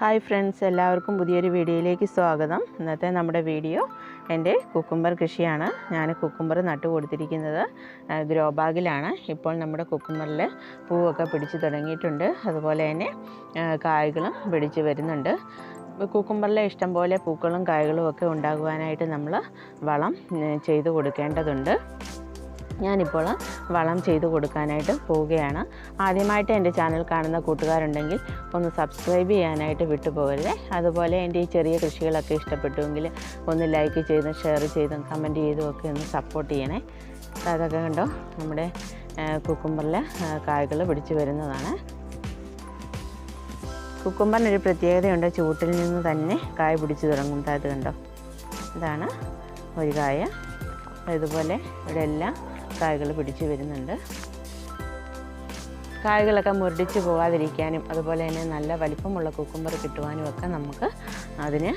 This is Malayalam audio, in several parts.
ഹായ് ഫ്രണ്ട്സ് എല്ലാവർക്കും പുതിയൊരു വീഡിയോയിലേക്ക് സ്വാഗതം. ഇന്നത്തെ നമ്മുടെ വീഡിയോ എന്റെ കുക്കുംബർ കൃഷിയാണ്. ഞാൻ കുക്കുംബർ നട്ടു കൊടുത്തിരിക്കുന്നത് ഗ്രോ ബാഗിലാണ് ഇപ്പോൾ നമ്മുടെ കുക്കുംബറിൽ പൂവൊക്കെ പിടിച്ചു തുടങ്ങിയിട്ടുണ്ട്. അതുപോലെ തന്നെ കായ്കളും പിടിച്ചു വരുന്നുണ്ട്. കുക്കുംബറിലെ ഇഷ്ടംപോലെ പൂക്കളും കായ്കളും ഒക്കെ ഉണ്ടാകുവാനായിട്ട് നമ്മൾ വളം ചെയ്ത് കൊടുക്കേണ്ടതുണ്ട്. ഞാനിപ്പോൾ വളം ചെയ്ത് കൊടുക്കാനായിട്ട് പോവുകയാണ്. ആദ്യമായിട്ട് എന്റെ ചാനൽ കാണുന്ന കൂട്ടുകാരുണ്ടെങ്കിൽ ഒന്ന് സബ്സ്ക്രൈബ് ചെയ്യാനായിട്ട് വിട്ടുപോകരുത്. അതുപോലെ എന്റെ ഈ ചെറിയ കൃഷികളൊക്കെ ഇഷ്ടപ്പെട്ടുവെങ്കിൽ ഒന്ന് ലൈക്ക് ചെയ്തും ഷെയർ ചെയ്തും കമന്റ് ചെയ്തും ഒക്കെ ഒന്ന് സപ്പോർട്ട് ചെയ്യണേ. അതൊക്കെ കണ്ടോ? നമ്മുടെ കുക്കുംബറിലെ കായ്കൾ പിടിച്ചു വരുന്നതാണ്. കുക്കുംബറിനൊരു പ്രത്യേകതയുണ്ട്. ചൂട്ടിൽ നിന്ന് തന്നെ കായ പിടിച്ചു തുടങ്ങും. അത് കണ്ടോ? ഇതാണ് ഒരു കായ. ഇതുപോലെ ഇവിടെ എല്ലാം കായകൾ പിടിച്ചു വരുന്നുണ്ട്. കായകളൊക്കെ മുരടിച്ച് പോകാതിരിക്കാനും അതുപോലെ തന്നെ നല്ല വലിപ്പമുള്ള കുക്കുമ്പർ കിട്ടുവാനും ഒക്കെ നമുക്ക് അതിന്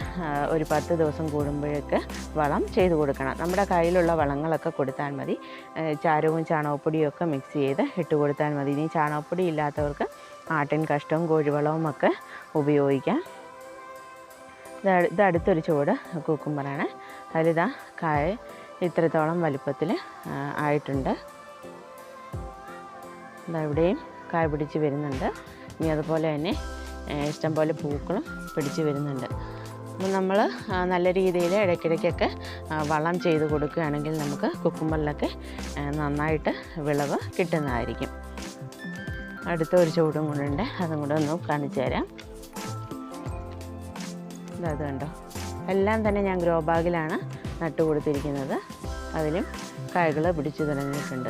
ഒരു പത്ത് ദിവസം കൂടുമ്പോഴൊക്കെ വളം ചെയ്ത് കൊടുക്കണം. നമ്മുടെ കയ്യിലുള്ള വളങ്ങളൊക്കെ കൊടുത്താൽ മതി. ചാരവും ചാണകപ്പൊടിയും ഒക്കെ മിക്സ് ചെയ്ത് ഇട്ട് കൊടുത്താൽ മതി. ഇനി ചാണകപ്പൊടി ഇല്ലാത്തവർക്ക് ആട്ടിൻ കഷ്ടവും കോഴിവളവും ഒക്കെ ഉപയോഗിക്കാം. ഇത് അട്- അടുത്തൊരു ചുവട് കുക്കുംബറാണ് അതിലിതാ കായ ഇത്രത്തോളം വലുപ്പത്തിൽ ആയിട്ടുണ്ട്. ഇതാ ഇവിടെയും കായ പിടിച്ച് വരുന്നുണ്ട്. ഇനി അതുപോലെ തന്നെ ഇഷ്ടംപോലെ പൂക്കളും പിടിച്ച് വരുന്നുണ്ട്. അപ്പം നമ്മൾ നല്ല രീതിയിൽ ഇടയ്ക്കിടയ്ക്കൊക്കെ വളം ചെയ്ത് കൊടുക്കുകയാണെങ്കിൽ നമുക്ക് കുക്കുമ്പറിലൊക്കെ നന്നായിട്ട് വിളവ് കിട്ടുന്നതായിരിക്കും. അടുത്ത ഒരു ചൂടും ഉണ്ട്. അതും കൂടെ ഒന്ന് കാണിച്ചു തരാം. ഇതത് കണ്ടോ? എല്ലാം തന്നെ ഞാൻ ഗ്രോ ബാഗിലാണ് കൊടുത്തിരിക്കുന്നത് അതിലും കായ്കൾ പിടിച്ചു തുടങ്ങിയിട്ടുണ്ട്.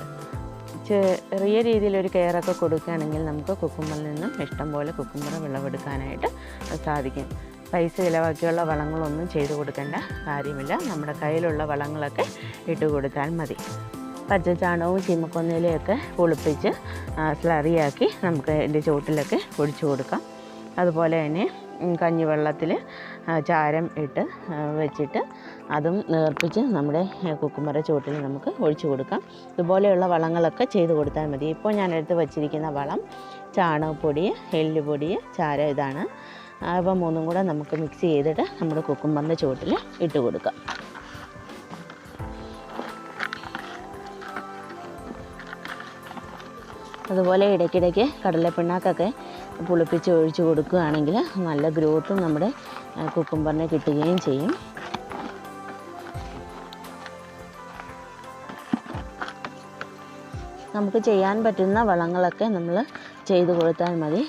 ചെറിയ രീതിയിലൊരു കെയറൊക്കെ കൊടുക്കുകയാണെങ്കിൽ നമുക്ക് കുക്കുമ്പറിൽ നിന്നും ഇഷ്ടംപോലെ കുക്കുമ്പറ വിളവെടുക്കാനായിട്ട് സാധിക്കും. പൈസ ചിലവാക്കിയുള്ള വളങ്ങളൊന്നും ചെയ്തു കൊടുക്കേണ്ട കാര്യമില്ല. നമ്മുടെ കയ്യിലുള്ള വളങ്ങളൊക്കെ ഇട്ട് കൊടുത്താൽ മതി. പച്ചച്ചാണകവും ചീമക്കൊന്നയിലയൊക്കെ പൊളിപ്പിച്ച് സ്ലറിയാക്കി നമുക്ക് ഇതിന്റെ ചുവട്ടിലൊക്കെ പൊടിച്ചു കൊടുക്കാം. അതുപോലെ തന്നെ കഞ്ഞിവെള്ളത്തിൽ വെള്ളത്തിൽ ചാരം ഇട്ട് വെച്ചിട്ട് അതും നേർപ്പിച്ച് നമ്മുടെ കുക്കുമ്പറ ചുവട്ടിൽ നമുക്ക് ഒഴിച്ചു കൊടുക്കാം. ഇതുപോലെയുള്ള വളങ്ങളൊക്കെ ചെയ്ത് കൊടുത്താൽ മതി. ഇപ്പോൾ ഞാൻ എടുത്ത് വച്ചിരിക്കുന്ന വളം ചാണകപ്പൊടി എല്ലുപൊടി ചാരം ഇതാണ്. അപ്പോൾ മൂന്നും കൂടെ നമുക്ക് മിക്സ് ചെയ്തിട്ട് നമ്മുടെ കുക്കുമ്പറിന്റെ ചുവട്ടിൽ ഇട്ട് കൊടുക്കാം. അതുപോലെ ഇടയ്ക്കിടയ്ക്ക് കടലപ്പിണ്ണാക്കൊക്കെ പുളിപ്പിച്ച് ഒഴിച്ച് കൊടുക്കുകയാണെങ്കിൽ നല്ല ഗ്രോത്ത് നമ്മുടെ കുക്കുംബറിനെ കിട്ടുകയും ചെയ്യും. നമുക്ക് ചെയ്യാൻ പറ്റുന്ന വളങ്ങളൊക്കെ നമ്മൾ ചെയ്ത് കൊടുത്താൽ മതി.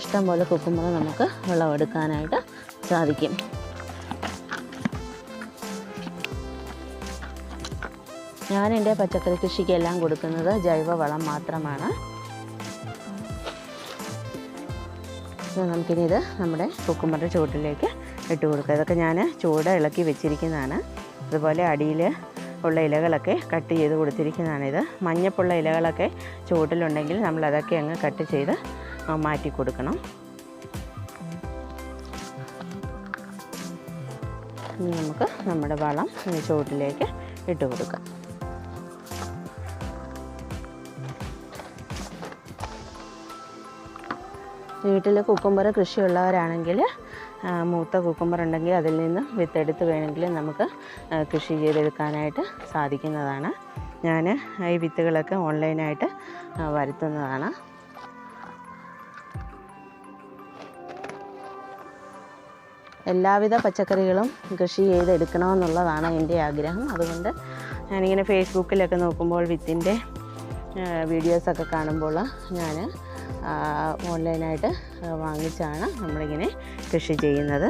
ഇഷ്ടം പോലെ കുക്കുംബർ നമുക്ക് വിളവെടുക്കാനായിട്ട് സാധിക്കും. ഞാൻ എന്റെ പച്ചക്കറി കൃഷിക്കെല്ലാം കൊടുക്കുന്നത് ജൈവവളം മാത്രമാണ്. നമുക്കിനി ഇത് നമ്മുടെ കുക്കുമ്പറിന്റെ ചുവട്ടിലേക്ക് ഇട്ട് കൊടുക്കുക ഇതൊക്കെ ഞാൻ ചൂട് ഇളക്കി വെച്ചിരിക്കുന്നതാണ്. അതുപോലെ അടിയിൽ ഉള്ള ഇലകളൊക്കെ കട്ട് ചെയ്ത് ഇത്. മഞ്ഞപ്പുള്ള ഇലകളൊക്കെ ചുവട്ടിലുണ്ടെങ്കിൽ നമ്മൾ അതൊക്കെ അങ്ങ് കട്ട് ചെയ്ത് മാറ്റി കൊടുക്കണം. ഇനി നമുക്ക് നമ്മുടെ വളം ചുവട്ടിലേക്ക് ഇട്ട് കൊടുക്കാം. വീട്ടിൽ കുക്കുംബർ കൃഷിയുള്ളവരാണെങ്കിൽ മൂത്ത കുക്കുംബർ ഉണ്ടെങ്കിൽ അതിൽ നിന്ന് വിത്തെടുത്ത് വേണമെങ്കിൽ നമുക്ക് കൃഷി ചെയ്തെടുക്കാനായിട്ട് സാധിക്കുന്നതാണ്. ഞാൻ ഈ വിത്തുകളൊക്കെ ഓൺലൈനായിട്ട് വരുത്തുന്നതാണ്. എല്ലാവിധ പച്ചക്കറികളും കൃഷി ചെയ്തെടുക്കണമെന്നുള്ളതാണ് എന്റെ ആഗ്രഹം. അതുകൊണ്ട് ഞാനിങ്ങനെ ഫേസ്ബുക്കിലൊക്കെ നോക്കുമ്പോൾ വിത്തിന്റെ വീഡിയോസൊക്കെ കാണുമ്പോൾ ഞാൻ ഓൺലൈനായിട്ട് വാങ്ങിച്ചാണ് നമ്മളിങ്ങനെ കൃഷി ചെയ്യുന്നത്.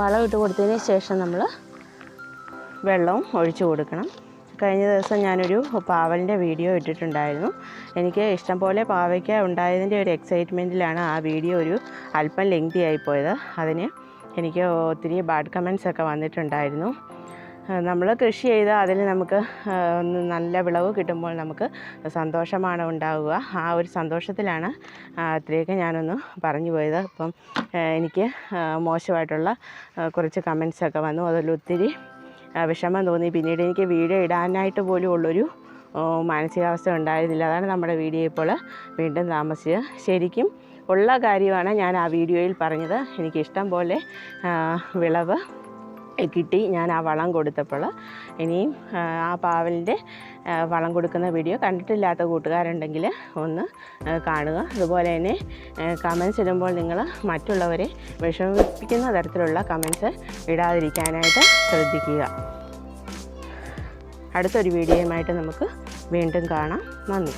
വളം ഇട്ട് കൊടുത്തതിന് ശേഷം നമ്മൾ വെള്ളവും ഒഴിച്ചു കൊടുക്കണം. കഴിഞ്ഞ ദിവസം ഞാനൊരു പാവലിന്റെ വീഡിയോ ഇട്ടിട്ടുണ്ടായിരുന്നു. എനിക്ക് ഇഷ്ടംപോലെ പാവയ്ക്ക ഉണ്ടായതിന്റെ ഒരു എക്സൈറ്റ്മെന്റിലാണ് ആ വീഡിയോ ഒരു അല്പം ലെങ്തി ആയിപ്പോയത് അതിന് എനിക്ക് ഒത്തിരി ബാഡ് കമൻസ് ഒക്കെ വന്നിട്ടുണ്ടായിരുന്നു. നമ്മൾ കൃഷി ചെയ്താൽ അതിൽ നമുക്ക് നല്ല വിളവ് കിട്ടുമ്പോൾ നമുക്ക് സന്തോഷമാണ് ഉണ്ടാവുക. ആ ഒരു സന്തോഷത്തിലാണ് അത്രയൊക്കെ ഞാനൊന്ന് പറഞ്ഞു പോയത്. അപ്പം എനിക്ക് മോശമായിട്ടുള്ള കുറച്ച് കമൻസൊക്കെ വന്നു. ആ, വിഷമം തോന്നി. പിന്നീട് എനിക്ക് വീഡിയോ ഇടാനായിട്ട് പോലും ഉള്ളൊരു മാനസികാവസ്ഥ ഉണ്ടായിരുന്നില്ല. അതാണ് നമ്മുടെ വീഡിയോ ഇപ്പോൾ വീണ്ടും താമസിച്ചത്. ശരിക്കും ഉള്ള കാര്യമാണ് ഞാൻ ആ വീഡിയോയിൽ പറഞ്ഞത്. എനിക്കിഷ്ടം പോലെ വിളവ് കിട്ടി. ഞാൻ ആ വളം കൊടുത്തപ്പോൾ. ഇനിയും ആ പാവലിന്റെ വളം കൊടുക്കുന്ന വീഡിയോ കണ്ടിട്ടില്ലാത്ത കൂട്ടുകാരുണ്ടെങ്കിൽ ഒന്ന് കാണുക. അതുപോലെ തന്നെ കമൻസ് ഇടുമ്പോൾ നിങ്ങൾ മറ്റുള്ളവരെ വിഷമിപ്പിക്കുന്ന തരത്തിലുള്ള കമൻസ് ഇടാതിരിക്കാനായിട്ട് ശ്രദ്ധിക്കുക. അടുത്തൊരു വീഡിയോയുമായിട്ട് നമുക്ക് വീണ്ടും കാണാം. നന്ദി.